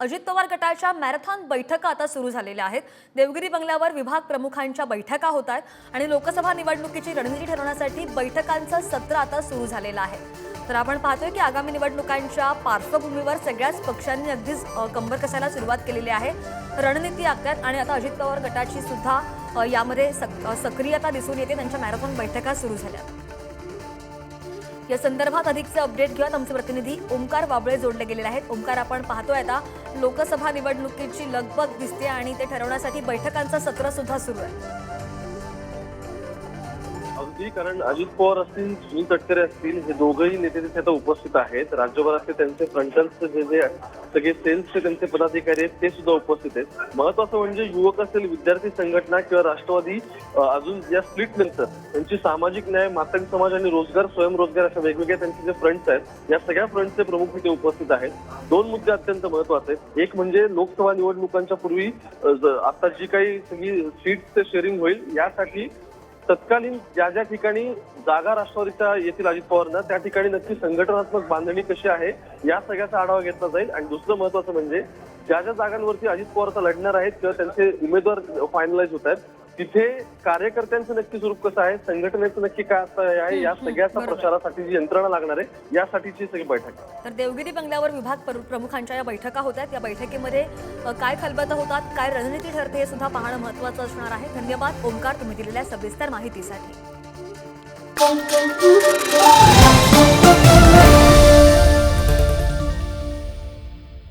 अजित पवार गटाच्या मॅरेथॉन बैठका आता सुरू झालेल्या आहेत. देवगिरी बंगल्यावर विभाग प्रमुखांच्या बैठका होत आहेत आणि लोकसभा निवडणुकीची रणनीती ठरवण्यासाठी बैठकांचं सत्र आता सुरू झालेलं आहे. तर आपण पाहतोय की आगामी निवडणुकांच्या पार्श्वभूमीवर सगळ्याच पक्षांनी अगदीच कंबर कसायला सुरुवात केलेली आहे. रणनीती आखल्यात आणि आता अजित पवार गटाची सुद्धा यामध्ये सक- सक्रियता दिसून येते. त्यांच्या मॅरेथॉन बैठका सुरू झाल्या. या संदर्भात अधिकचे अपडेट घेऊयात आमचे प्रतिनिधी ओंकार बाबळे जोडले गेलेले आहेत. ओंकार आपण पाहतोय आता लोकसभा निवडणुकीची लगबग दिसते आणि ते ठरवण्यासाठी बैठकांचं सत्र सुद्धा सुरू आहे. होती कारण अजित पवार असतील सुनील तटकरे असतील हे दोघंही नेते तिथे आता उपस्थित आहेत. राज्यभरातले त्यांचे फ्रंटल्सचे जे जे सगळे सेल्सचे त्यांचे पदाधिकारी आहेत ते सुद्धा उपस्थित आहेत. महत्वाचं म्हणजे युवक असेल विद्यार्थी संघटना किंवा राष्ट्रवादी अजून या स्प्लिट नंतर त्यांची सामाजिक न्याय मातंग समाज आणि रोजगार स्वयंरोजगार अशा वेगवेगळ्या त्यांचे जे फ्रंट्स आहेत या सगळ्या फ्रंटचे प्रमुख तिथे उपस्थित आहेत. दोन मुद्दे अत्यंत महत्त्वाचे आहेत. एक म्हणजे लोकसभा निवडणुकांच्या पूर्वी आता जी काही सगळी सीट्सचे शेअरिंग होईल यासाठी तत्कालीन ज्या ज्या ठिकाणी जागा राष्ट्रवादीच्या येथील अजित पवारनं त्या ठिकाणी नक्की संघटनात्मक बांधणी कशी आहे या सगळ्याचा आढावा घेतला जाईल. आणि दुसरं महत्वाचं म्हणजे ज्या ज्या जागांवरती अजित पवार लढणार आहेत किंवा त्यांचे उमेदवार फायनलाइज होत आहेत तिथे कार्यकर्त्यांचं नक्की स्वरूप कसं आहे? संघटनेचं नक्की काय असं आहे? या सगळ्याचा. प्रचारासाठी जी यंत्रणा लागणार आहे यासाठीची सगळी बैठक. आहे तर देवगिरी बंगल्यावर विभाग प्र- प्रमुखांच्या या बैठका होत आहेत. या बैठकीमध्ये काय खलबतं होतात काय रणनीती ठरते हे सुद्धा पाहणं महत्त्वाचं असणार आहे. धन्यवाद. ओंकार तुम्ही दिलेल्या सविस्तर माहितीसाठी.